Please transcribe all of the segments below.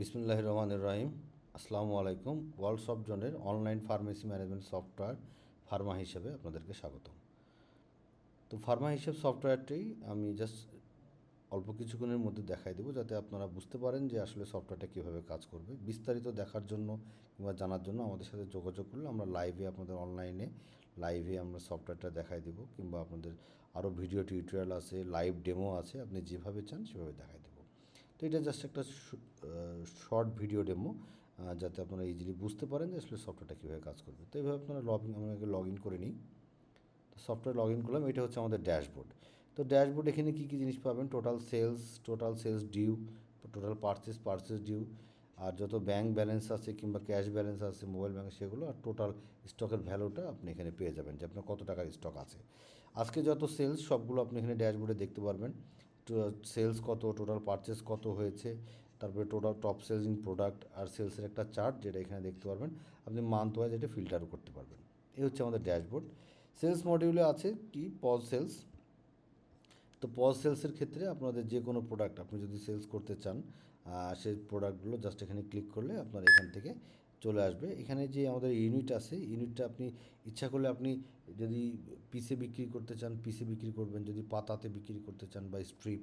বিসমুল্লাহ রহমান রহিম। আসসালামু আলাইকুম। ওয়ার্ল্ড সফট জোনের online pharmacy management software pharma হিসেবে আপনাদেরকে স্বাগতম। তো ফার্মা হিসেব সফটওয়্যারটি আমি জাস্ট অল্প কিছুক্ষণের মধ্যে দেখাই দেবো, যাতে আপনারা বুঝতে পারেন যে আসলে সফটওয়্যারটা কীভাবে কাজ করবে। বিস্তারিত দেখার জন্য কিংবা জানার জন্য আমাদের সাথে যোগাযোগ করলে আমরা লাইভে আপনাদের অনলাইনে লাইভে আমরা সফটওয়্যারটা দেখাই দেবো, কিংবা আপনাদের আরও ভিডিও টিউটোরিয়াল আছে, লাইভ ডেমো আছে, আপনি যেভাবে চান সেভাবে দেখাই দেবো। তো এটা জাস্ট একটা শর্ট ভিডিও ডেমো যাতে আপনারা ইজিলি বুঝতে পারেন যে আসলে সফটওয়্যারটা কীভাবে কাজ করবে। তো এইভাবে আপনারা লগ ইন আমি আগে লগ ইন করে নিই। তো সফটওয়্যার লগ ইন করলাম, এটা হচ্ছে আমাদের ড্যাশবোর্ড তো ড্যাশবোর্ড এখানে কী কী জিনিস পাবেন? Total sales total sales due total purchase purchase due আর যত ব্যাঙ্ক ব্যালেন্স আছে কিংবা ক্যাশ ব্যালেন্স আছে মোবাইল ব্যাঙ্ক সেগুলো, আর টোটাল স্টকের ভ্যালুটা আপনি এখানে পেয়ে যাবেন যে আপনার কত টাকার স্টক আছে। আজকে যত সেলস সবগুলো আপনি এখানে ড্যাশবোর্ডে দেখতে পারবেন। সেলস কত টোটাল পারচেস কত হয়েছে, তারপরে টোটাল টপ সেলিং প্রোডাক্ট আর সেলসের একটা চার্ট যেটা এখানে দেখতে পারবেন, আপনি মান্থ ওয়াইজ এটা ফিল্টারও করতে পারবেন। এই হচ্ছে আমাদের ড্যাশবোর্ড সেলস মডিউলে আছে কি? পজ সেলস তো পজ সেলসের ক্ষেত্রে আপনাদের যে কোনো প্রোডাক্ট আপনি যদি সেলস করতে চান সেই প্রোডাক্টগুলো জাস্ট এখানে ক্লিক করলে আপনার এখান থেকে চলে আসবে। এখানে যে আমাদের ইউনিট আছে ইউনিটটা আপনি ইচ্ছা করলে আপনি যদি পিসে বিক্রি করতে চান পিসে বিক্রি করবেন, যদি পাতাতে বিক্রি করতে চান বা স্ট্রিপ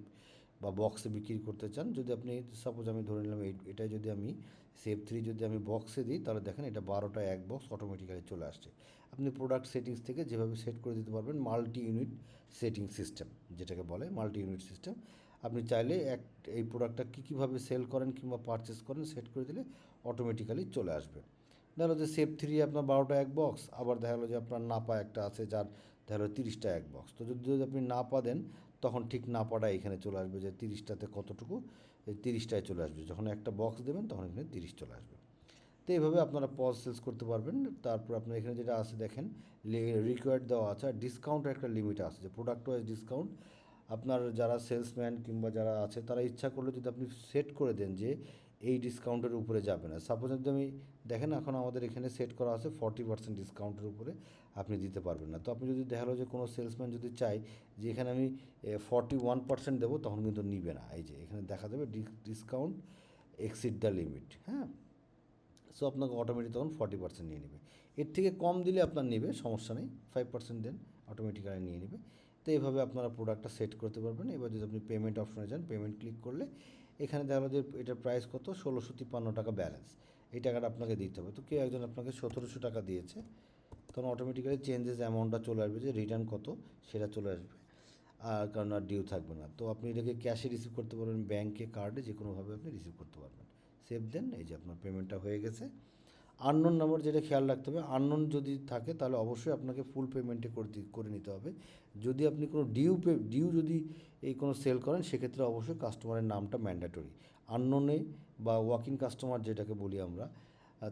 বা বক্সে বিক্রি করতে চান, যদি আপনি সাপোজ আমি ধরে নিলাম এটা যদি আমি সেভ থ্রি যদি আমি বক্সে দিই, তাহলে দেখেন এটা বারোটা এক বক্স অটোমেটিক্যালি চলে আসছে। আপনি প্রোডাক্ট সেটিংস থেকে যেভাবে সেট করে দিতে পারবেন মাল্টি ইউনিট সেটিং সিস্টেম যেটাকে বলে মাল্টি ইউনিট সিস্টেম আপনি চাইলে এক, এই প্রোডাক্টটা কী, কীভাবে সেল করেন কিংবা পারচেস করেন সেট করে দিলে অটোমেটিক্যালি চলে আসবে। দেখা যে সেভ থ্রি আপনার বারোটা এক বক্স আবার দেখা গেলো যে আপনার নাপা একটা আছে, যার দেখা গেলো তিরিশটা এক বক্স তো যদি যদি আপনি নাপা দেন তখন ঠিক না পড়া এখানে চলে আসবে যে তিরিশটাতে কতটুকু? তিরিশটায় চলে আসবে। যখন একটা বক্স দেবেন, তখন এখানে তিরিশ চলে আসবে। তো এইভাবে আপনারা পজ সেলস করতে পারবেন। তারপর আপনার এখানে যেটা আছে দেখেন রিকোয়ার্ড দেওয়া আছে আর ডিসকাউন্টের একটা লিমিট আছে যে প্রোডাক্ট ওয়াইজ ডিসকাউন্ট আপনার যারা সেলসম্যান কিংবা যারা আছে, তারা ইচ্ছা করলে যদি আপনি সেট করে দেন যে এই ডিসকাউন্টের উপরে যাবে না। সাপোজ যদি আমি দেখেন এখন আমাদের এখানে সেট করা আছে ফর্টি পার্সেন্ট ডিসকাউন্টের উপরে আপনি দিতে পারবেন না। তো আপনি যদি দেখাল যে কোনো সেলসম্যান যদি চাই যে এখানে আমি ফর্টি ওয়ান পার্সেন্ট দেবো, তখন কিন্তু নিবে না। এই যে, এখানে দেখা যাবে ডিসকাউন্ট এক্সিড দ্য লিমিট হ্যাঁ? সো আপনাকে অটোমেটিক তখন ফর্টি পার্সেন্ট নিয়ে নেবে। এর থেকে কম দিলে আপনার নেবে, সমস্যা নেই ফাইভ পার্সেন্ট দেন অটোমেটিক্যালি নিয়ে নেবে। তো এইভাবে আপনারা প্রোডাক্টটা সেট করতে পারবেন। এবার যদি আপনি পেমেন্ট অপশনে যান পেমেন্ট ক্লিক করলে এখানে দেখা যে এটার প্রাইস কত? ষোলোশো তিপ্পান্ন টাকা ব্যালেন্স এই টাকাটা আপনাকে দিতে হবে। তো কেউ একজন আপনাকে সতেরোশো টাকা দিয়েছে, তখন অটোমেটিক্যালি চেঞ্জেস অ্যামাউন্টটা চলে আসবে যে রিটার্ন কত, সেটা চলে আসবে। আর কারণ আর ডিউ থাকবে না। তো আপনি এটাকে ক্যাশে রিসিভ করতে পারবেন ব্যাঙ্কে কার্ডে যে কোনোভাবে আপনি রিসিভ করতে পারবেন। সেভ দেন এই যে আপনার পেমেন্টটা হয়ে গেছে। আননোন নাম্বার যেটা খেয়াল রাখতে হবে আননোন যদি থাকে তাহলে অবশ্যই আপনাকে ফুল পেমেন্টে করে করে নিতে হবে। যদি আপনি কোনো ডিউ পে ডিউ যদি এই কোনো সেল করেন, সেক্ষেত্রে অবশ্যই কাস্টমারের নামটা ম্যান্ডেটরি আননোনে বা ওয়াকিং কাস্টমার যেটাকে বলি আমরা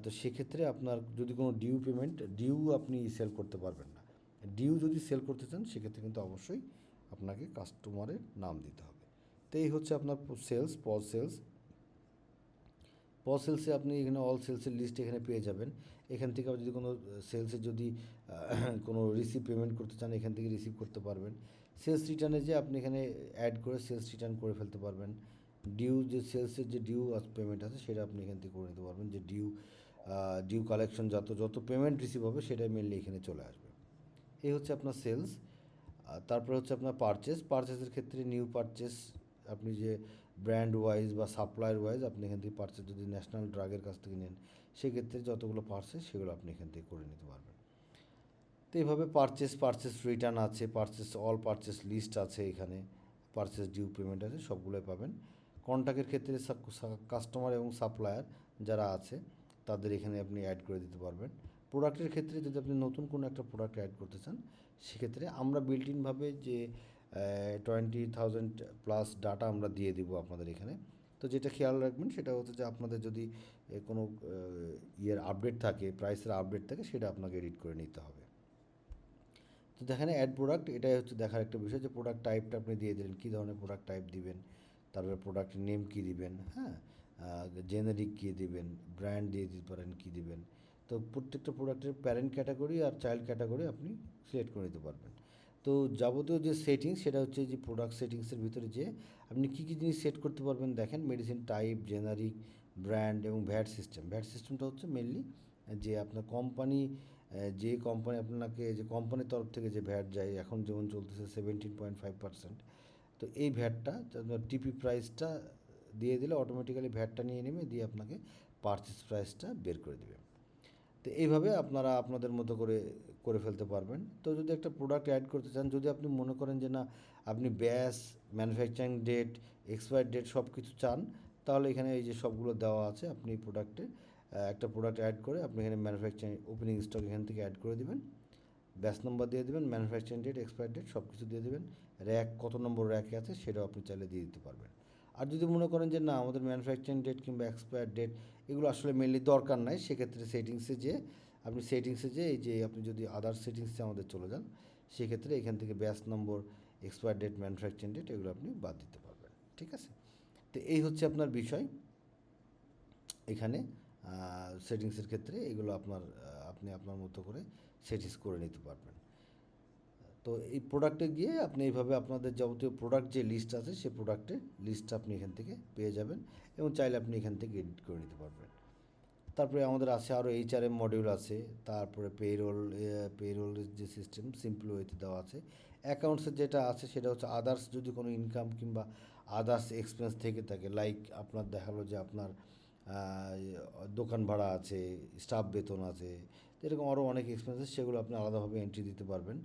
তো সেক্ষেত্রে আপনার যদি কোনো ডিউ পেমেন্ট ডিউ আপনি সেল করতে পারবেন না। ডিউ যদি সেল করতে চান, সেক্ষেত্রে কিন্তু অবশ্যই আপনাকে কাস্টমারের নাম দিতে হবে। তো এই হচ্ছে আপনার সেলস পজ সেলস পজ সেলসে আপনি এখানে অল সেলসের লিস্ট এখানে পেয়ে যাবেন। এখান থেকে যদি কোনো সেলসে যদি কোনো রিসিভ পেমেন্ট করতে চান, এখান থেকে রিসিভ করতে পারবেন। সেলস রিটার্নে যে আপনি এখানে অ্যাড করে সেলস রিটার্ন করে ফেলতে পারবেন। ডিউ যে সেলসের যে ডিউ পেমেন্ট আছে, সেটা আপনি এখান থেকে করে নিতে পারবেন। যে ডিউ ডিউ কালেকশন যত যত পেমেন্ট রিসিভ হবে, সেটাই মেনলি এখানে চলে আসবে। এই হচ্ছে আপনার সেলস তারপরে হচ্ছে আপনার পারচেস পারচেসের ক্ষেত্রে নিউ পারচেস আপনি যে ব্র্যান্ড ওয়াইজ বা সাপ্লায়ার ওয়াইজ আপনি এখান থেকে পারচেস যদি ন্যাশনাল ড্রাগের কাছ থেকে নেন, সেক্ষেত্রে যতগুলো পারচেস সেগুলো আপনি এখান থেকে করে নিতে পারবেন। তো এইভাবে পারচেস পারচেস রিটার্ন আছে পারচেস অল পারচেস লিস্ট আছে এখানে পারচেস ডিউ পেমেন্ট আছে, সবগুলোই পাবেন। কন্ট্যাক্টের ক্ষেত্রে কাস্টমার এবং সাপ্লায়ার যারা আছে, তাদের এখানে আপনি অ্যাড করে দিতে পারবেন। প্রোডাক্টের ক্ষেত্রে যদি আপনি নতুন কোনো একটা প্রোডাক্ট অ্যাড করতে চান, সেক্ষেত্রে আমরা বিল্ট ইনভাবে যে টোয়েন্টি থাউজেন্ড প্লাস ডাটা আমরা দিয়ে দিব আপনাদের এখানে। তো যেটা খেয়াল রাখবেন সেটা হচ্ছে যে আপনাদের যদি কোনো ইয়ের আপডেট থাকে প্রাইসের আপডেট থাকে, সেটা আপনাকে এডিট করে নিতে হবে। তো দেখেন অ্যাড প্রোডাক্ট এটাই হচ্ছে দেখার একটা বিষয় যে প্রোডাক্ট টাইপটা আপনি দিয়ে দিলেন, কী ধরনের প্রোডাক্ট টাইপ দিবেন, তারপরে প্রোডাক্টের নেম কী দিবেন হ্যাঁ? জেনারিক কী দিবেন ব্র্যান্ড দিয়ে দিতে পারেন, কী দিবেন। তো প্রত্যেকটা প্রোডাক্টের প্যারেন্ট ক্যাটাগরি আর চাইল্ড ক্যাটাগরি আপনি সিলেক্ট করে নিতে পারবেন। তো যাবতীয় যে সেটিংস সেটা হচ্ছে যে প্রোডাক্ট সেটিংসের ভিতরে যে আপনি কী কী জিনিস সেট করতে পারবেন, দেখেন মেডিসিন টাইপ জেনারিক ব্র্যান্ড এবং ভ্যাট সিস্টেম ভ্যাট সিস্টেমটা হচ্ছে মেনলি যে আপনার কোম্পানি যে কোম্পানি আপনাকে, যে কোম্পানির তরফ থেকে যে ভ্যাট যায়, এখন যেমন চলতেছে সেভেন্টিন পয়েন্ট ফাইভ পার্সেন্ট তো এই ভ্যাটটা টিপি প্রাইসটা দিয়ে দিলে অটোমেটিক্যালি ভ্যাটটা নিয়ে নেবে, দিয়ে আপনাকে পারচেস প্রাইসটা বের করে দেবে। তো এইভাবে আপনারা আপনাদের মতো করে করে ফেলতে পারবেন। তো যদি একটা প্রোডাক্ট অ্যাড করতে চান, যদি আপনি মনে করেন যে না, আপনি ব্যাস ম্যানুফ্যাকচারিং ডেট এক্সপায়ার ডেট সব কিছু চান, তাহলে এখানে এই যে সবগুলো দেওয়া আছে, আপনি প্রোডাক্টে একটা প্রোডাক্ট অ্যাড করে আপনি এখানে ম্যানুফ্যাকচারিং ওপেনিং স্টক এখান থেকে অ্যাড করে দেবেন। ব্যাস নম্বর দিয়ে দেবেন ম্যানুফ্যাকচারিং ডেট এক্সপায়ার ডেট সব কিছু দিয়ে দেবেন। র্যাক কত নম্বর র্যাকে আছে, সেটাও আপনি চাইলে দিয়ে দিতে পারবেন। আর যদি মনে করেন যে না, আমাদের ম্যানুফ্যাকচারিং ডেট কিংবা এক্সপায়ার ডেট এগুলো আসলে মেনলি দরকার নাই, সেক্ষেত্রে সেটিংসে যে, আপনি সেটিংসে যে, এই যে আপনি যদি আদার সেটিংসে আমাদের চলে যান, সেক্ষেত্রে এখান থেকে batch number expire date manufacturing date এগুলো আপনি বাদ দিতে পারবেন, ঠিক আছে? তো এই হচ্ছে আপনার বিষয়। এখানে সেটিংসের ক্ষেত্রে এগুলো আপনার আপনি আপনার মতো করে সেটিংস করে নিতে পারবেন। তো এই প্রোডাক্টে গিয়ে আপনি এইভাবে আপনাদের যাবতীয় প্রোডাক্ট যে লিস্ট আছে সেই প্রোডাক্টের লিস্টটা আপনি এখান থেকে পেয়ে যাবেন এবং চাইলে আপনি এখান থেকে এডিট করে নিতে পারবেন। তারপরে আমাদের আছে আরও এইচআরএম মডিউল আছে, তারপরে পেরোল পেরোল যে সিস্টেম সিম্পল ওয়েতে দেওয়া আছে। অ্যাকাউন্টসের যেটা আছে, সেটা হচ্ছে আদার্স যদি কোনো ইনকাম কিংবা আদার্স এক্সপেন্স থেকে থাকে লাইক আপনার দেখাল যে আপনার দোকান ভাড়া আছে স্টাফ বেতন আছে, এরকম আরও অনেক এক্সপেন্স আছে সেগুলো আপনি আলাদাভাবে এন্ট্রি দিতে পারবেন।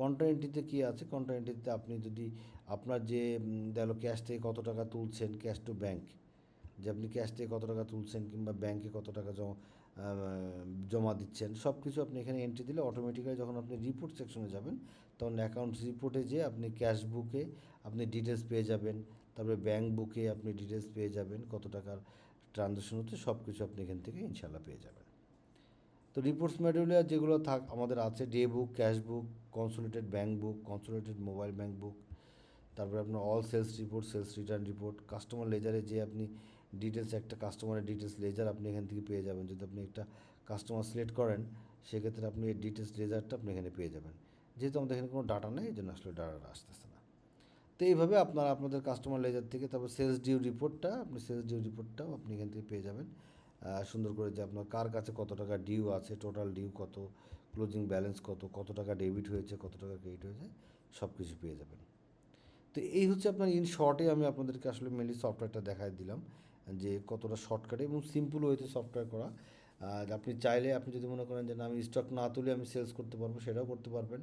কন্ট্রা এন্ট্রিতে কী আছে? কন্ট্রা এন্ট্রিতে আপনি যদি আপনার যে দেখল ক্যাশ থেকে কত টাকা তুলছেন ক্যাশ টু ব্যাংক যে আপনি ক্যাশ থেকে কত টাকা তুলছেন কিংবা ব্যাংকে কত টাকা জমা জমা দিচ্ছেন সব কিছু আপনি এখানে এন্ট্রি দিলে অটোমেটিক্যালি যখন আপনি রিপোর্ট সেকশনে যাবেন, তখন অ্যাকাউন্ট রিপোর্টে যে আপনি ক্যাশ বুকে আপনি ডিটেলস পেয়ে যাবেন। তারপরে ব্যাংক বুকে আপনি ডিটেলস পেয়ে যাবেন, কত টাকার ট্রানজ্যাকশন হচ্ছে সব কিছু আপনি এখান থেকে ইনশাল্লাহ পেয়ে যাবেন। তো রিপোর্টস ম্যাটেরিয়াল যেগুলো থাক, আমাদের আছে day book cash book consolidated bank book consolidated mobile bank book তারপরে আপনার all sales report sales return report customer লেজারে যে আপনি ডিটেলস একটা কাস্টমারের ডিটেলস লেজার আপনি এখান থেকে পেয়ে যাবেন। যদি আপনি একটা কাস্টমার সিলেক্ট করেন, সেক্ষেত্রে আপনি এই ডিটেলস লেজারটা আপনি এখানে পেয়ে যাবেন। যেহেতু আমাদের এখানে কোনো ডাটা নেই, এই জন্য আসলে ডাটাটা আসতেছে না। তো এইভাবে আপনারা আপনাদের কাস্টমার লেজার থেকে তারপর সেলস ডিউ রিপোর্টটা আপনি সেলস ডিউ রিপোর্টটাও আপনি এখান থেকে পেয়ে যাবেন। সুন্দর করে যে আপনার কার কাছে কত টাকা ডিউ আছে টোটাল ডিউ কত ক্লোজিং ব্যালেন্স কত কত টাকা ডেবিট হয়েছে, কত টাকা ক্রেডিট হয়েছে সব কিছু পেয়ে যাবেন। তো এই হচ্ছে আপনার ইন শর্টে আমি আপনাদেরকে আসলে মেনলি সফটওয়্যারটা দেখাই দিলাম, যে কতটা শর্টকাটে এবং সিম্পল ওয়েতে সফটওয়্যার করা। আপনি চাইলে আপনি যদি মনে করেন যে না, আমি স্টক না তুলে আমি সেলস করতে পারব, সেটাও করতে পারবেন।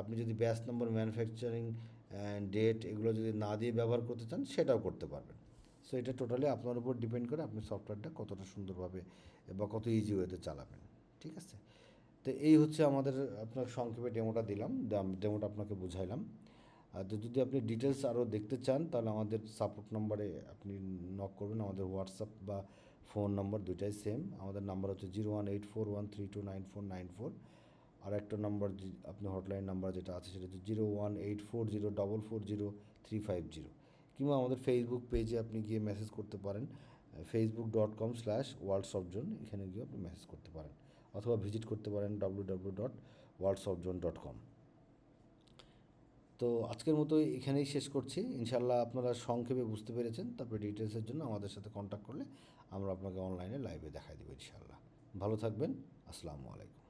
আপনি যদি ব্যাচ নম্বর ম্যানুফ্যাকচারিং ডেট এগুলো যদি না দিয়ে ব্যবহার করতে চান, সেটাও করতে পারবেন। সো এটা টোটালি আপনার উপর ডিপেন্ড করে আপনি সফটওয়্যারটা কতটা সুন্দরভাবে বা কত ইজি ওয়েতে চালাবেন। ঠিক আছে? তো এই হচ্ছে আমাদের, আপনার সংক্ষেপে ডেমোটা দিলাম। ডেমোটা আপনাকে বুঝাইলাম। আর যদি আপনি ডিটেলস আরও দেখতে চান, তাহলে আমাদের সাপোর্ট নম্বরে আপনি নক করবেন। আমাদের হোয়াটসঅ্যাপ বা ফোন নম্বর দুইটাই সেম আমাদের নাম্বার হচ্ছে zero one eight four one three two nine four nine four আর একটা নম্বর আপনি হটলাইন নাম্বার যেটা আছে, সেটা হচ্ছে zero one eight four zero double four zero three five zero কিংবা আমাদের ফেসবুক পেজে আপনি গিয়ে মেসেজ করতে পারেন। Facebook dot com slash World Zone এখানে গিয়ে আপনি মেসেজ করতে পারেন। অথবা ভিজিট করতে পারেন W W dot World Zone dot com তো আজকের মতো এখানেই শেষ করছি। ইনশাল্লাহ আপনারা সংক্ষেপে বুঝতে পেরেছেন, তারপরে ডিটেলসের জন্য আমাদের সাথে কন্ট্যাক্ট করলে আমরা আপনাকে অনলাইনে লাইভে দেখাই দেবো ইনশাল্লাহ ভালো থাকবেন, আসসালামু আলাইকুম।